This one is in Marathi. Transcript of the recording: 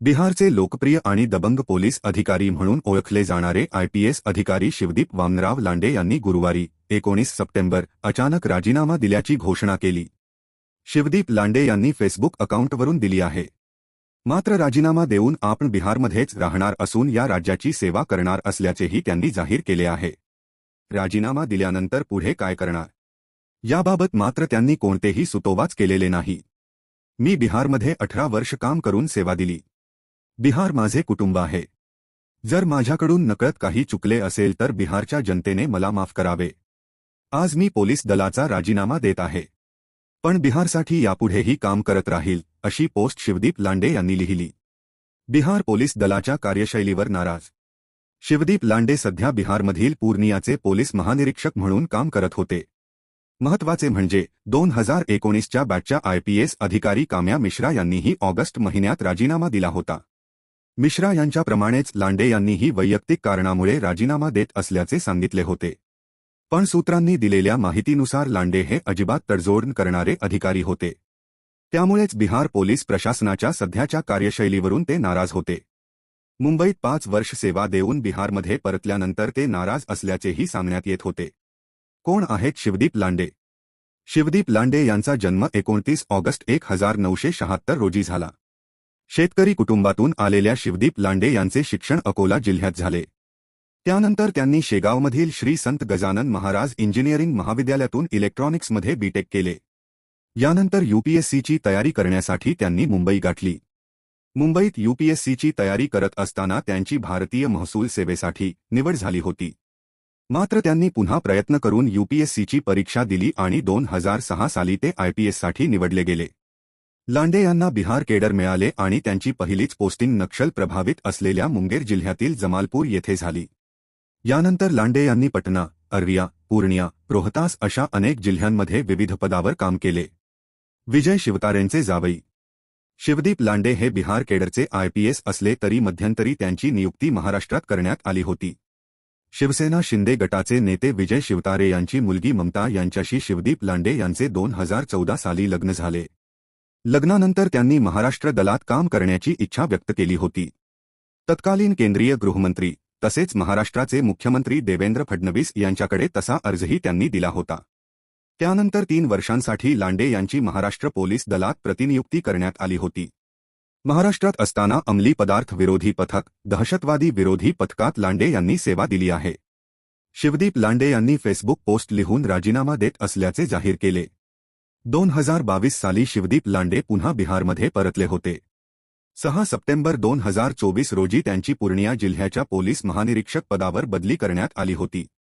बिहारचे लोकप्रिय आणि दबंग पोलीस अधिकारी म्हणून ओळखले जाणारे आयपीएस अधिकारी शिवदीप वामनराव लांडे यांनी गुरुवारी एकोणीस सप्टेंबर अचानक राजीनामा दिल्याची घोषणा केली. शिवदीप लांडे यांनी फेसबुक अकाउंटवरून दिली आहे. मात्र राजीनामा देऊन आपण बिहारमध्येच राहणार असून या राज्याची सेवा करणार असल्याचेही त्यांनी जाहीर केले आहे. राजीनामा दिल्यानंतर पुढे काय करणार? याबाबत मात्र त्यांनी कोणतेही सुतोवाच केलेले नाही. मी बिहारमध्ये अठरा वर्ष काम करून सेवा दिली. बिहार माझे कुटुंब आहे. जर माझ्याकडून नकळत काही चुकले असेल तर बिहारच्या जनतेने मला माफ करावे. आज मी पोलीस दलाचा राजीनामा देत आहे. पण बिहारसाठी यापुढेही काम करत राहील अशी पोस्ट शिवदीप लांडे यांनी लिहिली. बिहार पोलीस दलाच्या कार्यशैलीवर नाराज. शिवदीप लांडे सध्या बिहारमधील पूर्णियाचे पोलीस महानिरीक्षक म्हणून काम करत होते. महत्त्वाचे म्हणजे दोन हजार एकोणीसच्या बॅचच्या आयपीएस अधिकारी काम्या मिश्रा यांनीही ऑगस्ट महिन्यात राजीनामा दिला होता. मिश्रा यांच्याप्रमाणेच लांडे यांनीही वैयक्तिक कारणामुळे राजीनामा देत असल्याचे सांगितले होते. पण सूत्रांनी दिलेल्या माहितीनुसार लांडे हे अजिबात तडजोड करणारे अधिकारी होते. त्यामुळेच बिहार पोलीस प्रशासनाच्या सध्याच्या कार्यशैलीवरून ते नाराज होते. मुंबईत पाच वर्ष सेवा देऊन बिहारमध्ये परतल्यानंतर ते नाराज असल्याचेही सांगण्यात येत होते. कोण आहेत शिवदीप लांडे? शिवदीप लांडे यांचा जन्म एकोणतीस ऑगस्ट एक हजार नऊशे शहात्तर रोजी झाला. शेतकरी कुटुंबातून आलेल्या शिवदीप लांडे यांचे शिक्षण अकोला जिल्ह्यात झाले. त्यानंतर त्यांनी शेगावमधील श्री संत गजानन महाराज इंजिनिअरिंग महाविद्यालयातून इलेक्ट्रॉनिक्समध्ये बीटेक केले. यानंतर यूपीएससीची तयारी करण्यासाठी त्यांनी मुंबई गाठली. मुंबईत यूपीएससीची तयारी करत असताना त्यांची भारतीय महसूल सेवेसाठी निवड झाली होती. मात्र त्यांनी पुन्हा प्रयत्न करून यूपीएससीची परीक्षा दिली आणि दोन हजार सहा साली ते आयपीएससाठी निवडले गेले. लांडे यांना बिहार केडर मिळाले आणि त्यांची पहिलीच पोस्टिंग नक्षल प्रभावित असलेल्या मुंगेर जिल्ह्यातील जमालपूर येथे झाली. यानंतर लांडे यांनी पटना अररिया पूर्णिया रोहतास अशा अनेक जिल्ह्यांमध्ये विविध पदावर काम केले. विजय शिवतारेंचे जावई. शिवदीप लांडे हे बिहार केडरचे आयपीएस असले तरी मध्यंतरी त्यांची नियुक्ती महाराष्ट्रात करण्यात आली होती. शिवसेना शिंदे गटाचे नेते विजय शिवतारे यांची मुलगी ममता यांच्याशी शिवदीप लांडे यांचे दोन हजार चौदा साली लग्न झाले. लग्नानंतर त्यांनी महाराष्ट्र दलात काम करण्याची इच्छा व्यक्त केली होती. तत्कालीन केंद्रीय गृहमंत्री तसेच महाराष्ट्राचे मुख्यमंत्री देवेंद्र फडणवीस यांच्याकडे तसा अर्जही त्यांनी दिला होता. त्यानंतर तीन वर्षांसाठी लांडे यांची महाराष्ट्र पोलीस दलात प्रतिनियुक्ती करण्यात आली होती. महाराष्ट्रात असताना अंमली पदार्थ विरोधी पथक दहशतवादी विरोधी पथकात लांडे यांनी सेवा दिली आहे. शिवदीप लांडे यांनी फेसबुक पोस्ट लिहून राजीनामा देत असल्याचे जाहीर केले. दोन हजार बावीस साली शिवदीप लांडे पुन्हा बिहारमध्ये परतले होते. सहा सप्टेंबर दोन हजार चोवीस रोजी त्यांची पूर्णिया जिल्ह्याच्या पोलीस महानिरीक्षक पदावर बदली करण्यात आली होती.